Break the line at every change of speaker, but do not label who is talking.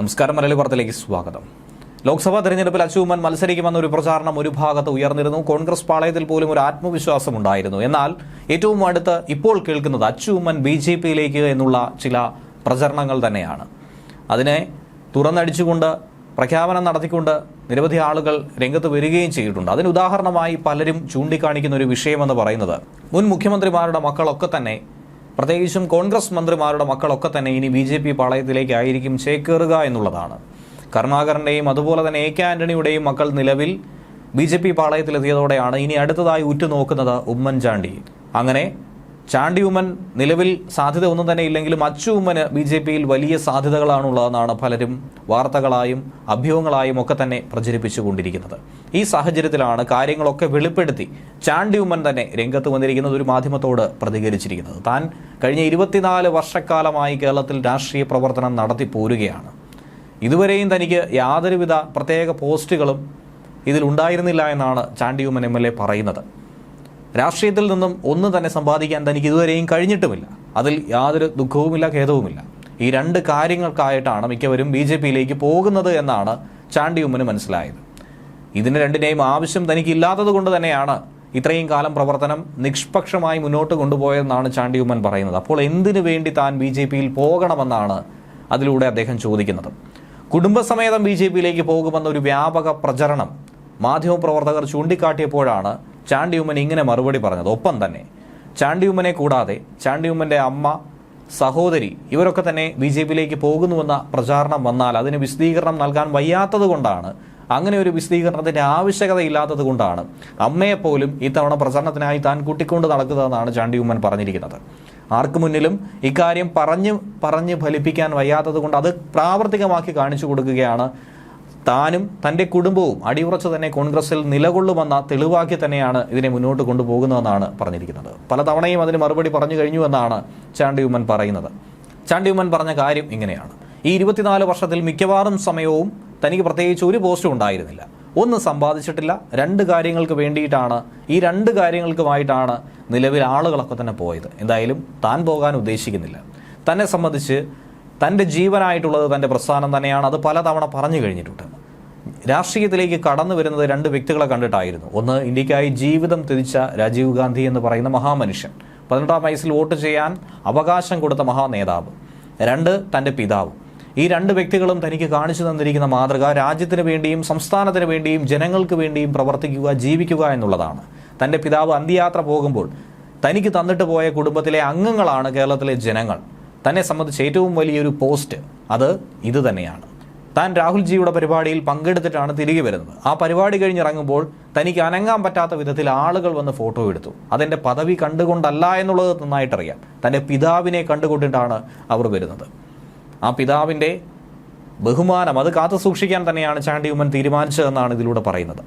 നമസ്കാരം. മലയാളി വാർത്തയിലേക്ക് സ്വാഗതം. ലോക്സഭാ തെരഞ്ഞെടുപ്പിൽ അച്ചൂമ്മൻ മത്സരിക്കുമെന്ന ഒരു പ്രചാരണം ഒരു ഭാഗത്ത് ഉയർന്നിരുന്നു. കോൺഗ്രസ് പാളയത്തിൽ പോലും ഒരു ആത്മവിശ്വാസം ഉണ്ടായിരുന്നു. എന്നാൽ ഏറ്റവും അടുത്ത് ഇപ്പോൾ കേൾക്കുന്നത് അച്ചൂമ്മൻ ബി ജെ പിയിലേക്ക് എന്നുള്ള ചില പ്രചരണങ്ങൾ തന്നെയാണ്. അതിനെ തുറന്നടിച്ചുകൊണ്ട് പ്രഖ്യാപനം നടത്തിക്കൊണ്ട് നിരവധി ആളുകൾ രംഗത്ത് വരികയും ചെയ്തിട്ടുണ്ട്. അതിന് ഉദാഹരണമായി പലരും ചൂണ്ടിക്കാണിക്കുന്ന ഒരു വിഷയമെന്ന് പറയുന്നത് മുൻ മുഖ്യമന്ത്രിമാരുടെ മക്കളൊക്കെ തന്നെ പ്രത്യേകിച്ചും കോൺഗ്രസ് മന്ത്രിമാരുടെ മക്കളൊക്കെ തന്നെ ഇനി ബി ജെ പി പാളയത്തിലേക്കായിരിക്കും ചേക്കേറുക എന്നുള്ളതാണ്. കരുണാകരന്റെയും അതുപോലെ തന്നെ എ കെ ആന്റണിയുടെയും മക്കൾ നിലവിൽ ബി ജെ പി പാളയത്തിലെത്തിയതോടെയാണ് ഇനി അടുത്തതായി ഉറ്റുനോക്കുന്നത് ഉമ്മൻചാണ്ടി. അങ്ങനെ ചാണ്ടി ഉമ്മൻ നിലവിൽ സാധ്യത ഒന്നും തന്നെ ഇല്ലെങ്കിലും അച്ചു ഉമ്മന് ബി ജെ പിയിൽ വലിയ സാധ്യതകളാണുള്ളതെന്നാണ് പലരും വാർത്തകളായും അഭ്യൂഹങ്ങളായും ഒക്കെ തന്നെ പ്രചരിപ്പിച്ചുകൊണ്ടിരിക്കുന്നത്. ഈ സാഹചര്യത്തിലാണ് കാര്യങ്ങളൊക്കെ വെളിപ്പെടുത്തി ചാണ്ടി ഉമ്മൻ തന്നെ രംഗത്ത് വന്നിരിക്കുന്നത് ഒരു മാധ്യമത്തോട് പ്രതികരിച്ചിരിക്കുന്നത്. താൻ കഴിഞ്ഞ ഇരുപത്തിനാല് വർഷക്കാലമായി കേരളത്തിൽ രാഷ്ട്രീയ പ്രവർത്തനം നടത്തി പോരുകയാണ്. ഇതുവരെയും തനിക്ക് യാതൊരുവിധ പ്രത്യേക പോസ്റ്റുകളും ഇതിലുണ്ടായിരുന്നില്ല എന്നാണ് ചാണ്ടിയുമ്മൻ എം എൽ എ പറയുന്നത്. രാഷ്ട്രീയത്തിൽ നിന്നും ഒന്നും തന്നെ സമ്പാദിക്കാൻ തനിക്ക് ഇതുവരെയും കഴിഞ്ഞിട്ടുമില്ല. അതിൽ യാതൊരു ദുഃഖവുമില്ല ഖേദവുമില്ല. ഈ രണ്ട് കാര്യങ്ങൾക്കായിട്ടാണ് മിക്കവരും ബി ജെ പിയിലേക്ക് പോകുന്നത് എന്നാണ് ചാണ്ടിയുമ്മന് മനസ്സിലായത്. ഇതിന് രണ്ടിനെയും ആവശ്യം തനിക്ക് ഇല്ലാത്തത് കൊണ്ട് തന്നെയാണ് ഇത്രയും കാലം പ്രവർത്തനം നിഷ്പക്ഷമായി മുന്നോട്ട് കൊണ്ടുപോയതെന്നാണ് ചാണ്ടിയുമ്മൻ പറയുന്നത്. അപ്പോൾ എന്തിനു വേണ്ടി താൻ ബി ജെ പിയിൽ പോകണമെന്നാണ് അതിലൂടെ അദ്ദേഹം ചോദിക്കുന്നത്. കുടുംബസമേതം ബി ജെ പിയിലേക്ക് പോകുമെന്ന ഒരു വ്യാപക പ്രചരണം മാധ്യമപ്രവർത്തകർ ചൂണ്ടിക്കാട്ടിയപ്പോഴാണ് ചാണ്ടിയുമ്മൻ ഇങ്ങനെ മറുപടി പറഞ്ഞത് ഒപ്പം തന്നെ. ചാണ്ടിയുമ്മനെ കൂടാതെ ചാണ്ടിയുമ്മന്റെ അമ്മ സഹോദരി ഇവരൊക്കെ തന്നെ ബി ജെ പിയിലേക്ക് പോകുന്നുവെന്ന പ്രചാരണം വന്നാൽ അതിന് വിശദീകരണം നൽകാൻ വയ്യാത്തത് കൊണ്ടാണ്. അങ്ങനെ ഒരു വിശദീകരണത്തിന്റെ ആവശ്യകത ഇല്ലാത്തത് കൊണ്ടാണ് അമ്മയെപ്പോലും ഇത്തവണ പ്രചരണത്തിനായി താൻ കൂട്ടിക്കൊണ്ട് നടക്കുന്നതെന്നാണ് ചാണ്ടിയുമ്മൻ പറഞ്ഞിരിക്കുന്നത്. ആർക്കു മുന്നിലും ഇക്കാര്യം പറഞ്ഞ് പറഞ്ഞ് ഫലിപ്പിക്കാൻ വയ്യാത്തത് കൊണ്ട് അത് പ്രാവർത്തികമാക്കി കാണിച്ചു കൊടുക്കുകയാണ് താനും തന്റെ കുടുംബവും അടിയുറച്ച് തന്നെ കോൺഗ്രസിൽ നിലകൊള്ളുമെന്ന തെളിവാക്കി തന്നെയാണ് ഇതിനെ മുന്നോട്ട് കൊണ്ടുപോകുന്നതെന്നാണ് പറഞ്ഞിരിക്കുന്നത്. പലതവണയും അതിന് മറുപടി പറഞ്ഞു കഴിഞ്ഞു എന്നാണ് ചാണ്ടിയുമ്മൻ പറയുന്നത്. ചാണ്ടിയുമ്മൻ പറഞ്ഞ കാര്യം ഇങ്ങനെയാണ്. ഈ ഇരുപത്തിനാല് വർഷത്തിൽ മിക്കവാറും സമയവും തനിക്ക് പ്രത്യേകിച്ച് ഒരു പോസ്റ്റും ഉണ്ടായിരുന്നില്ല. ഒന്ന് സമ്പാദിച്ചിട്ടില്ല രണ്ട് കാര്യങ്ങൾക്ക് വേണ്ടിയിട്ടാണ് ഈ രണ്ട് കാര്യങ്ങൾക്കുമായിട്ടാണ് നിലവിൽ ആളുകളൊക്കെ തന്നെ പോയത്. എന്തായാലും താൻ പോകാൻ ഉദ്ദേശിക്കുന്നില്ല. തന്നെ സംബന്ധിച്ച് തന്റെ ജീവനായിട്ടുള്ളത് തന്റെ പ്രസ്ഥാനം തന്നെയാണ്. അത് പലതവണ പറഞ്ഞു കഴിഞ്ഞിട്ടുണ്ട്. രാഷ്ട്രീയത്തിലേക്ക് കടന്നു വരുന്നത് രണ്ട് വ്യക്തികളെ കണ്ടിട്ടായിരുന്നു. ഒന്ന് ഇന്ത്യക്കായി ജീവിതം തിരിച്ച രാജീവ് ഗാന്ധി എന്ന് പറയുന്ന മഹാമനുഷ്യൻ. പതിനെട്ടാം വയസ്സിൽ വോട്ട് ചെയ്യാൻ അവകാശം കൊടുത്ത മഹാനേതാവ്. രണ്ട് തന്റെ പിതാവ്. ഈ രണ്ട് വ്യക്തികളും തനിക്ക് കാണിച്ചു തന്നിരിക്കുന്ന മാതൃക രാജ്യത്തിന് വേണ്ടിയും സംസ്ഥാനത്തിന് വേണ്ടിയും ജനങ്ങൾക്ക് വേണ്ടിയും പ്രവർത്തിക്കുക ജീവിക്കുക എന്നുള്ളതാണ്. തന്റെ പിതാവ് അന്ത്യയാത്ര പോകുമ്പോൾ തനിക്ക് തന്നിട്ട് പോയ കുടുംബത്തിലെ അംഗങ്ങളാണ് കേരളത്തിലെ ജനങ്ങൾ. തന്നെ സംബന്ധിച്ച് ഏറ്റവും വലിയൊരു പോസ്റ്റ് അത് ഇത് തന്നെയാണ്. താൻ രാഹുൽജിയുടെ പരിപാടിയിൽ പങ്കെടുത്തിട്ടാണ് തിരികെ വരുന്നത്. ആ പരിപാടി കഴിഞ്ഞിറങ്ങുമ്പോൾ തനിക്ക് അനങ്ങാൻ പറ്റാത്ത വിധത്തിൽ ആളുകൾ വന്ന് ഫോട്ടോ എടുത്തു. അതെന്റെ പദവി കണ്ടുകൊണ്ടല്ല എന്നുള്ളത് നന്നായിട്ടറിയാം. തന്റെ പിതാവിനെ കണ്ടുകൊണ്ടിട്ടാണ് അവർ വരുന്നത്. ആ പിതാവിന്റെ ബഹുമാനം അത് കാത്തു സൂക്ഷിക്കാൻ തന്നെയാണ് ചാണ്ടി ഉമ്മൻ തീരുമാനിച്ചതെന്നാണ് ഇതിലൂടെ പറയുന്നത്.